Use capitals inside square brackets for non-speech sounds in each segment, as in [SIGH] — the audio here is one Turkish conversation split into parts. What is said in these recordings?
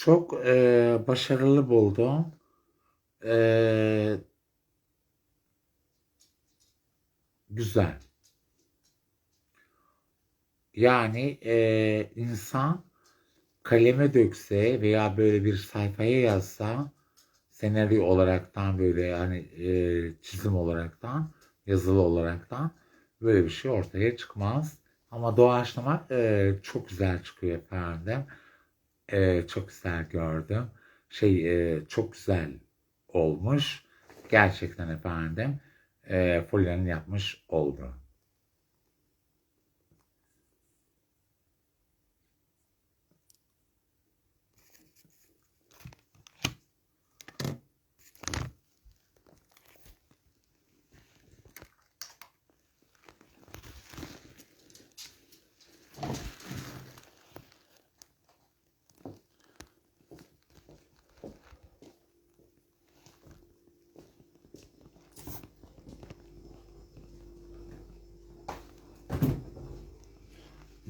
Çok e, başarılı buldum. E, güzel. Yani e, insan kaleme dökse veya böyle bir sayfaya yazsa senaryo olaraktan böyle yani e, çizim olaraktan yazılı olaraktan böyle bir şey ortaya çıkmaz. Ama doğaçlama e, çok güzel çıkıyor efendim. E, çok güzel gördüm. Şey e, çok güzel olmuş. Gerçekten efendim. E, Fulya'nın yapmış oldu.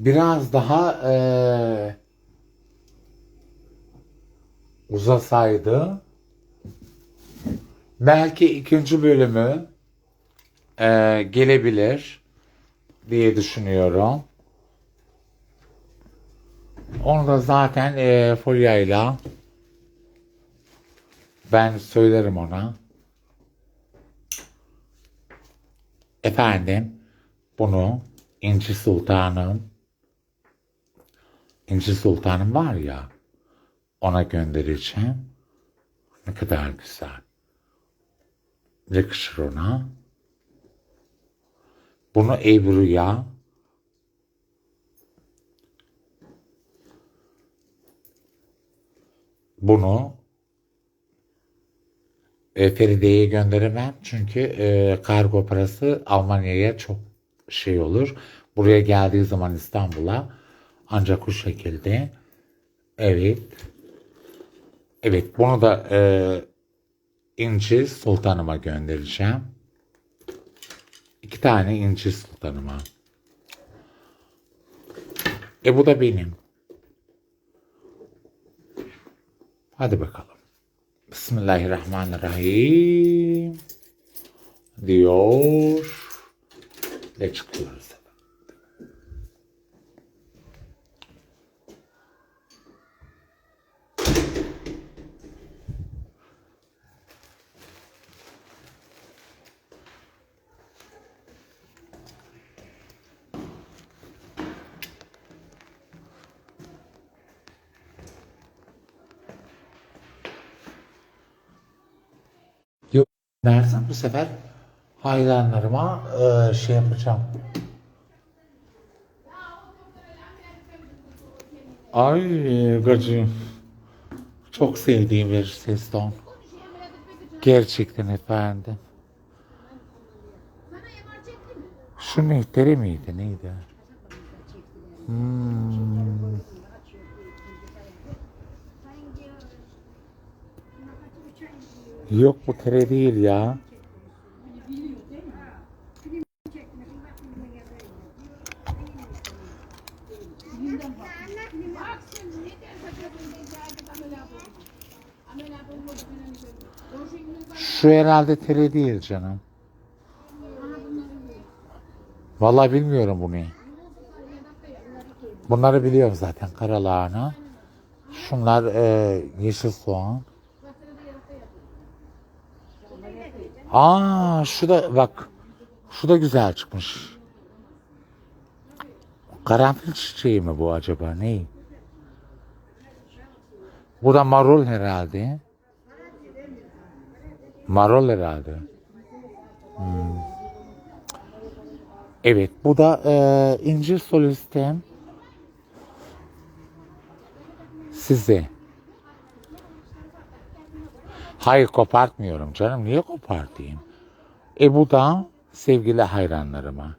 Biraz daha e, uzasaydı belki ikinci bölümü e, gelebilir diye düşünüyorum. Onu da zaten e, Fulya'yla ben söylerim ona. Efendim bunu İnci Sultanım İnci Sultanım var ya ona göndereceğim. Ne kadar güzel. Yakışır ona. Bunu Ebru'ya bunu e, Feride'ye gönderemem. Çünkü e, kargo parası Almanya'ya çok şey olur. Buraya geldiği zaman İstanbul'a ancak bu şekilde. Evet. Evet bunu da e, İnci Sultanıma göndereceğim. İki tane İnci Sultanıma. E bu da benim. Hadi bakalım. Bismillahirrahmanirrahim. Diyor. Ve çıkıyoruz. Yok dersen bu sefer hayranlarıma e, şey yapacağım. Ay gacı. Çok sevdiğim bir ses ton. Gerçekten efendim. Şu nehteri miydi neydi? Hmm. Yok bu kere değil ya. Şu herhalde tere değil canım. Vallahi bilmiyorum bunu. Bunları biliyorum zaten karalahana. Şunlar e, yeşil soğan. Aa şu da bak. Şu da güzel çıkmış. Karanfil çiçeği mi bu acaba? Ne? Bu da marul herhalde. Marul herhalde. Hmm. Evet bu da e, incir solistem. Size. Hayır kopartmıyorum canım. Niye kopartayım? E bu da sevgili hayranlarıma.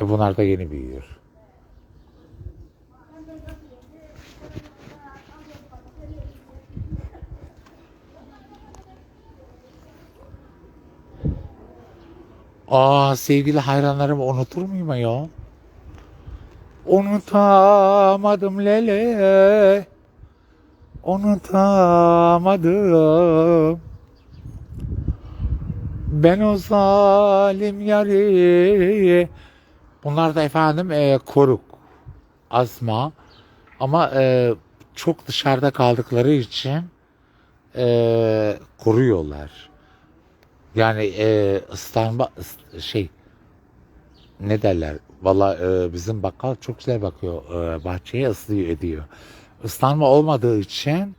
E bunlar da yeni büyüyor. Aa sevgili hayranlarımı unutur muyum ya? Unutamadım lele. Unutamadım. Ben o zalim yari. Bunlar da efendim e, koruk, asma. Ama e, çok dışarıda kaldıkları için e, koruyorlar. Yani e, ıslanma ıs- şey ne derler? Valla e, bizim bakkal çok güzel bakıyor e, bahçeye ıslıyor ediyor. Islanma olmadığı için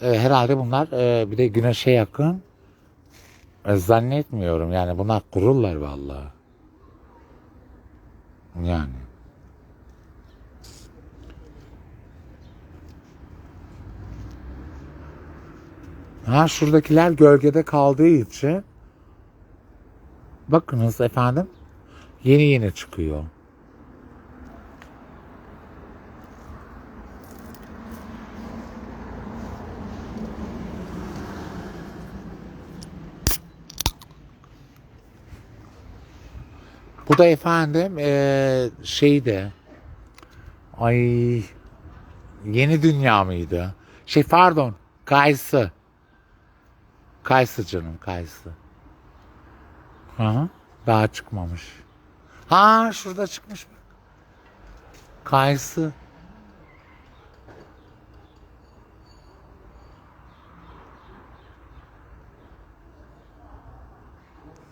e, herhalde bunlar e, bir de güneşe yakın e, zannetmiyorum yani bunlar kururlar valla. Yani. Ha şuradakiler gölgede kaldığı için bakınız efendim yeni yeni çıkıyor. Bu da efendim eee şeyde ay yeni dünya mıydı? Şey pardon Kayısı. Kayısı canım Kayısı. Hı. Daha çıkmamış. Ha şurada çıkmış bak. Kayısı.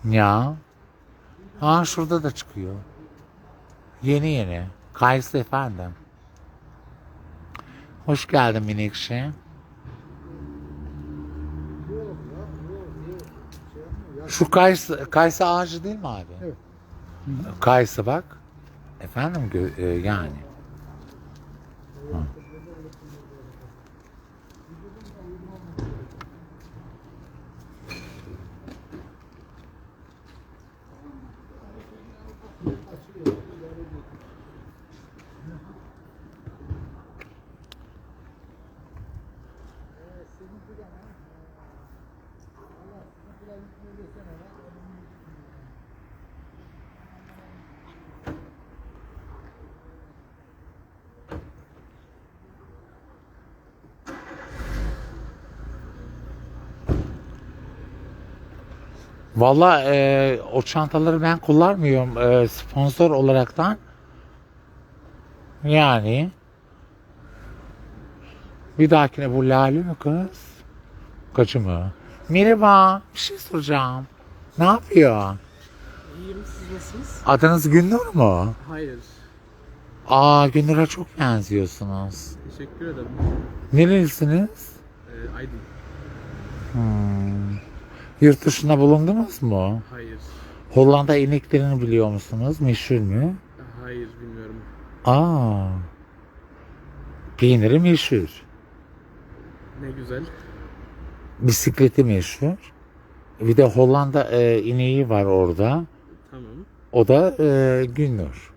Ya. Ha şurada da çıkıyor. Yeni yeni. Kayısı efendim. Hoş geldin minikşi. Şu kayısı, kayısı ağacı değil mi abi? Evet. Kayısı bak. Efendim e, yani. Hı. Valla e, o çantaları ben kullanmıyorum e, sponsor olaraktan. Yani bir dahakine bu Lale mi kız? Kaçı mı? Merhaba bir şey soracağım. Ne yapıyor? İyiyim siz nasılsınız? Adınız Günnur mu? Hayır. Aa Günnur'a çok benziyorsunuz. Teşekkür ederim. Nerelisiniz? Ee, Aydın. Hmm. Yurt dışında bulundunuz mu? Hayır. Hollanda ineklerini biliyor musunuz? Meşhur mu? Hayır bilmiyorum. Aa. Peyniri meşhur. Ne güzel. Bisikleti meşhur. Bir de Hollanda e, ineği var orada. Tamam. O da e, Günnur.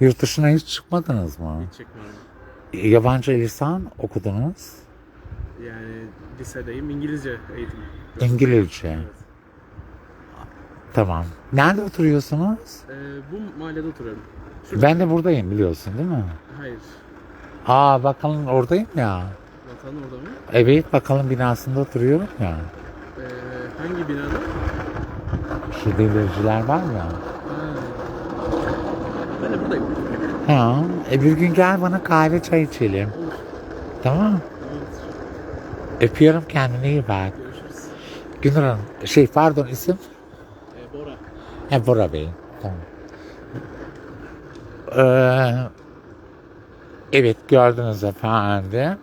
Yurt dışına hiç çıkmadınız mı? Hiç çekmedim. Yabancı lisan okudunuz. Yani lisedeyim. İngilizce eğitim. İngilizce. Evet. Tamam. Nerede oturuyorsunuz? Ee, bu mahallede oturuyorum. Ben de buradayım biliyorsun değil mi? Hayır. Aa bakalım oradayım ya. Vatan orada mı? Evet bakalım binasında oturuyorum ya. Ee, hangi binada? Şu demirciler var ya. Ha. Ben de buradayım. Ha, e bir gün gel bana kahve çay içelim. Olur. Tamam. Öpüyorum kendine iyi bak. Görüşürüz. Günür Hanım. Şey pardon isim? Ee, Bora. He Bora Bey. Tamam. Ee, evet gördünüz efendim.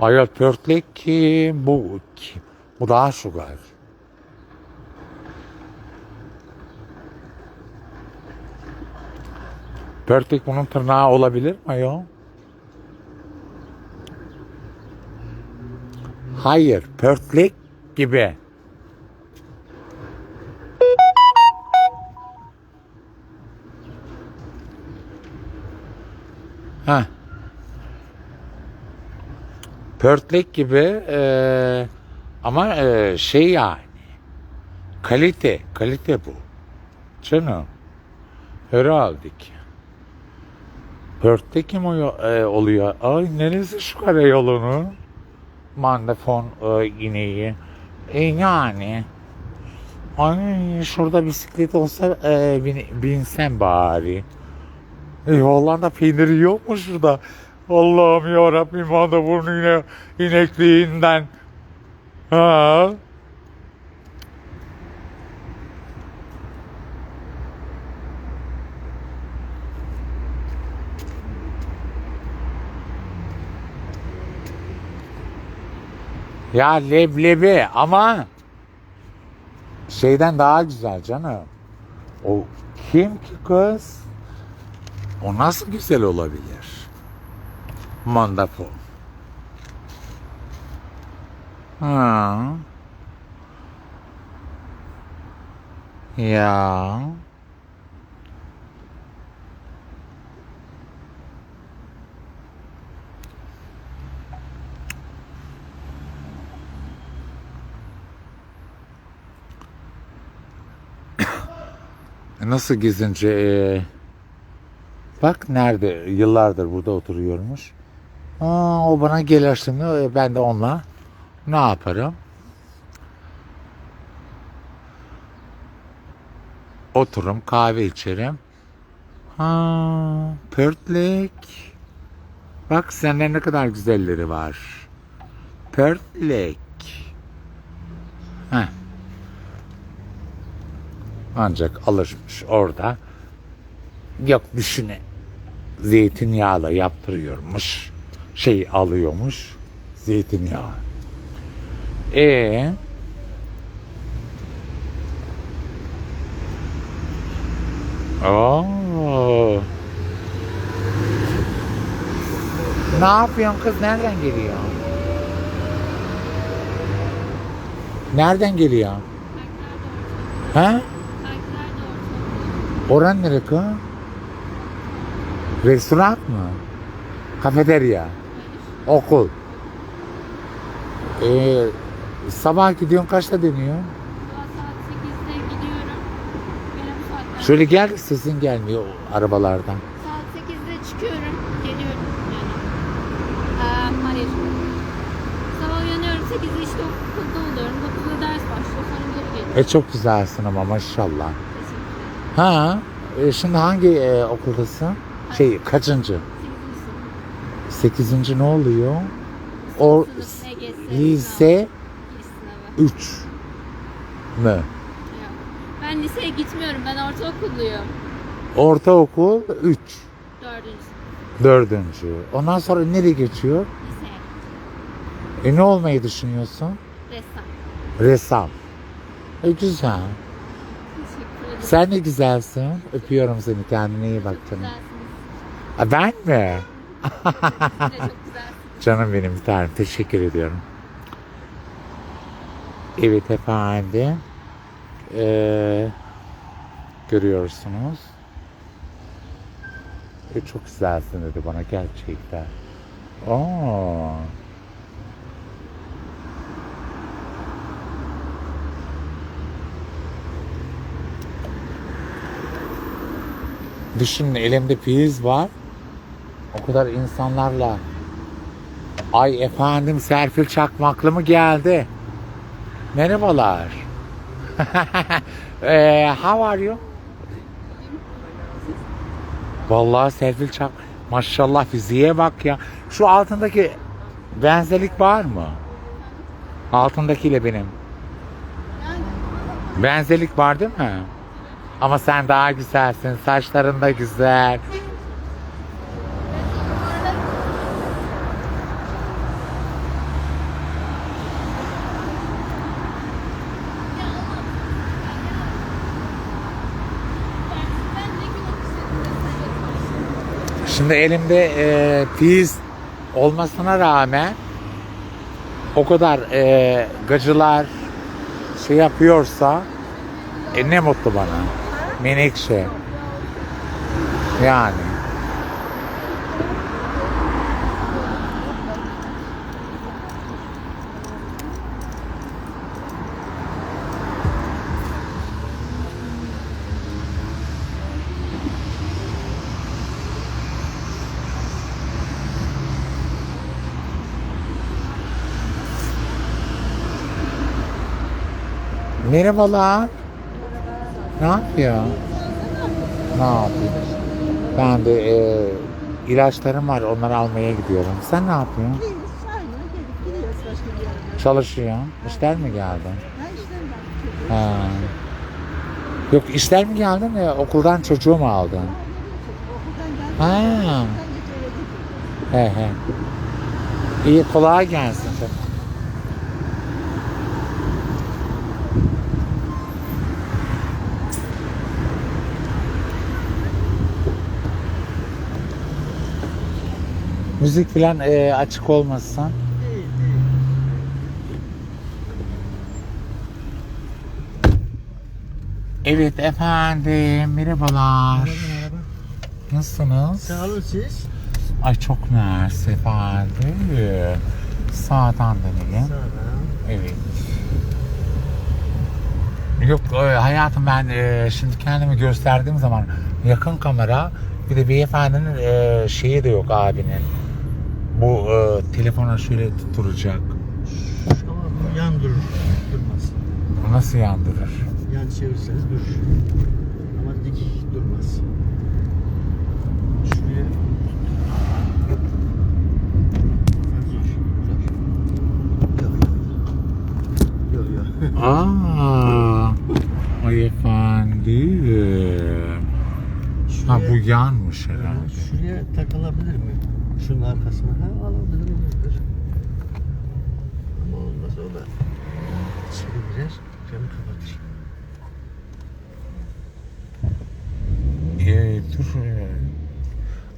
Ayol pörtlek kim? Bu kim? Bu daha sugar. Pörtlek bunun tırnağı olabilir mi ayol? Hayır, pörtlek gibi. Ha. Pörtlek gibi eee, ama eee, şey yani kalite, kalite bu. Canım. Herhalde ki. Perth'te kim e, oluyor? Ay neresi şu kare yolunu? Mandafon e, ineği. E yani. Ay şurada bisiklet olsa e, bin, binsem bari. E, Hollanda peyniri yok mu şurada? Allah'ım ya Rabbim bana burnu yine inekliğinden. Ha? Ya leblebi ama şeyden daha güzel canım. O kim ki kız? O nasıl güzel olabilir? Mandafo. Ha. Ya. Nasıl gezince e, bak nerede yıllardır burada oturuyormuş. Aa, o bana gelir şimdi e, ben de onunla ne yaparım? Otururum kahve içerim. Ha, pörtlek. Bak sende ne kadar güzelleri var. Pörtlek. Heh. Ancak alırmış orada. Yok düşüne. Zeytinyağla yaptırıyormuş. Şey alıyormuş. Zeytinyağı. E Oo. Ne yapıyorsun kız? Nereden geliyor? Nereden geliyor? Ha? Oran nere kız? Restoran mı? Kafeterya? Okul? Ee, sabah gidiyorsun kaçta dönüyor? Saat 8'de gidiyorum. Benim bu saatten. Şöyle gel sesin gelmiyor arabalardan. Saat 8'de çıkıyorum. Geliyorum yani. Ee, hayır. Sabah uyanıyorum 8'de işte okulda oluyorum. 9'da ders başlıyor. Sonra geri geliyorum. E çok güzelsin ama maşallah. Ha, e, şimdi hangi e, okuldasın? Şey kaçıncı? 8. sınıf. Sekizinci ne oluyor? O Sınıf LGS. lise sınavı. 3 mü? Ben liseye gitmiyorum. Ben ortaokulluyum. Ortaokul 3. Dördüncü. Dördüncü. Ondan sonra nereye geçiyor? Liseye. E ne olmayı düşünüyorsun? Ressam. Ressam. E güzel. Sen de güzelsin. Öpüyorum seni. Kendine iyi bak canım. Ha, ben mi? Siz de çok güzelsiniz. Canım benim bir tanem. Teşekkür ediyorum. Evet efendim. Ee, görüyorsunuz. E, çok güzelsin dedi bana gerçekten. Aa. Düşünün elimde priz var. O kadar insanlarla Ay efendim Serpil Çakmaklı mı geldi? Merhabalar. Eee [LAUGHS] how are you? Vallahi Serpil Çak maşallah fiziğe bak ya. Şu altındaki benzerlik var mı? Altındakiyle benim. Benzerlik var değil mi? Ama sen daha güzelsin. Saçların da güzel. Şimdi elimde e, piz olmasına rağmen o kadar e, gacılar şey yapıyorsa e, ne mutlu bana. Menekşe. Yani. Merhabalar. Ne yapıyor? Ne yapıyor? Ben de e, ilaçlarım var onları almaya gidiyorum. Sen ne yapıyorsun? Biz aynı gelip gidiyoruz başka bir yere. Çalışıyor. İşler mi geldin? Ha işte ben. Ha. Yok işler mi geldin ya okuldan çocuğu mu aldın? Okuldan geldim. Ha. He he. İyi kolay gelsin Müzik falan e, açık. Değil, değil. Evet efendim merhabalar. Merhaba. Nasılsınız? Sağ olun siz. Ay çok mersi efendim. Sağdan dönelim. Sağ olun. Evet. Yok e, hayatım ben e, şimdi kendimi gösterdiğim zaman yakın kamera bir de beyefendinin e, şeyi de yok abinin. Bu e, telefona şöyle tutturacak. Ama bu yan durur. Durmaz. Nasıl yandırır? Yan çevirseniz durur. Ama dik durmaz. Şuraya. Yok yok. Yok. Aa, ay efendim. Ha bu yanmış Ha, herhalde. Şuraya takılabilir mi? Şunun arkasına. Ha alabilir olabilir. Ama olmaz o da içeri girer, camı kapatır. E, dur. e,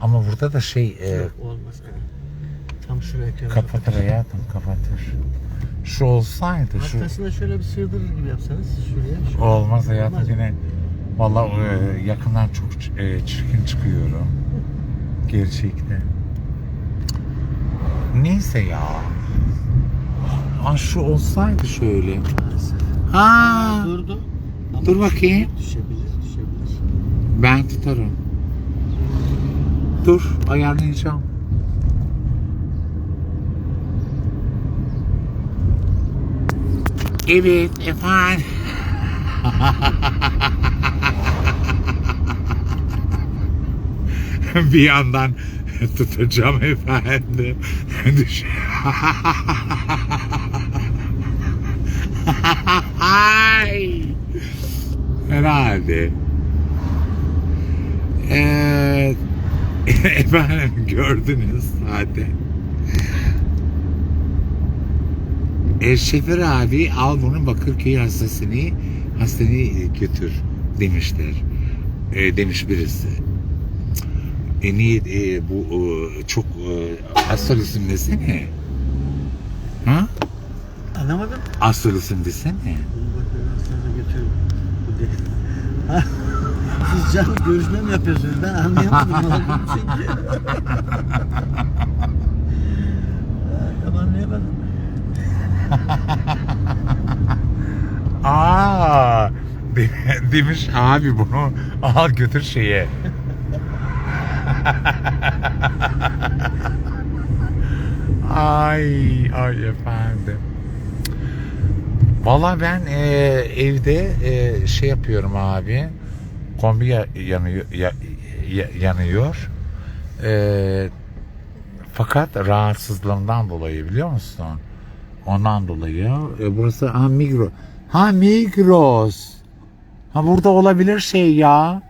Ama burada da şey e, Yok olmaz. Ha. Tam şuraya camı kapatır hayatım kapatır. Şu olsaydı şu Arkasına şöyle bir sığdırır gibi yapsanız şuraya. şöyle. olmaz hayatım Olmaz yine Vallahi e, yakından çok ç- e, çirkin çıkıyorum. [LAUGHS] Gerçekten. Neyse ya. Aa, şu olsaydı şöyle. Ha, Durdu. Ama Dur bakayım. Düşebilir, düşebilir. ben tutarım. Dur, ayarlayacağım. Evet efendim. [LAUGHS] bir yandan [LAUGHS] tutacağım efendim. Düş-. Herhalde. Evet. [LAUGHS] Efendim gördünüz zaten. E, Şefir abi al bunu Bakırköy hastanesine hastaneye götür demişler. E, demiş birisi. E niye e, bu e, çok e, asıl isim desene. Ha? Anlamadım. Asıl isim desene. Bak ben hastaneye götürürüm. [LAUGHS] Bu değil. Ha, Siz canlı görüşme mi yapıyorsunuz? Ben anlayamadım. ne olduğunu çünkü. [LAUGHS] Ha, Tam anlayamadım. Aa, de- [LAUGHS] demiş abi bunu al götür şeye. [LAUGHS] ay ay efendim. Valla ben e, evde e, şey yapıyorum abi. Kombi ya- yanıyor ya- ya- yanıyor. E, fakat rahatsızlığımdan dolayı biliyor musun? Ondan dolayı. E, burası ha Migros. Ha Migros. Ha burada olabilir şey ya.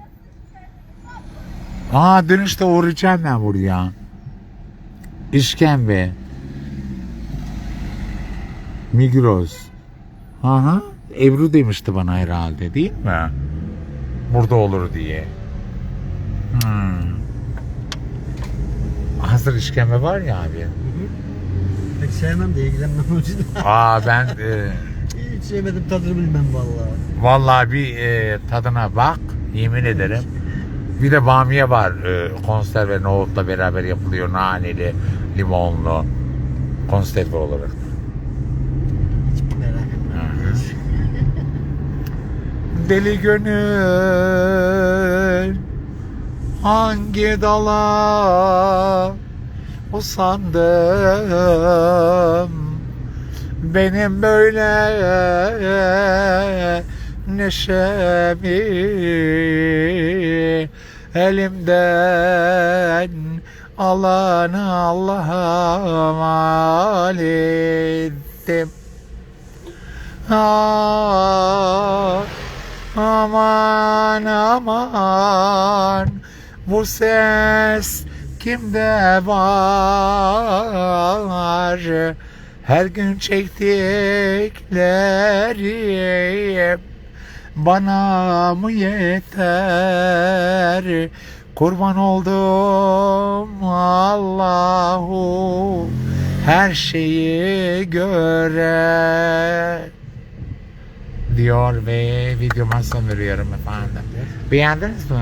Aa dönüşte uğrayacağım ben buraya. İşkembe. Migros. Aha. Ebru demişti bana herhalde değil mi? Burada olur diye. Hmm. Hazır işkembe var ya abi. Pek sevmem de ilgilenmem yüzden. Aa ben [LAUGHS] e, Hiç sevmedim tadını bilmem vallahi. Vallahi bir e, tadına bak yemin ederim. Bir de bamiye var. E, konserve nohutla beraber yapılıyor. Naneli limonlu. Konserve olarak. Deli gönül hangi dala? Usandım benim böyle neşemi elimden alan Allah'a mal ettim. Ah, aman aman bu ses kimde var her gün çektiklerim bana mı yeter kurban oldum Allahu her şeyi göre diyor ve videoma son veriyorum efendim. Beğendiniz mi?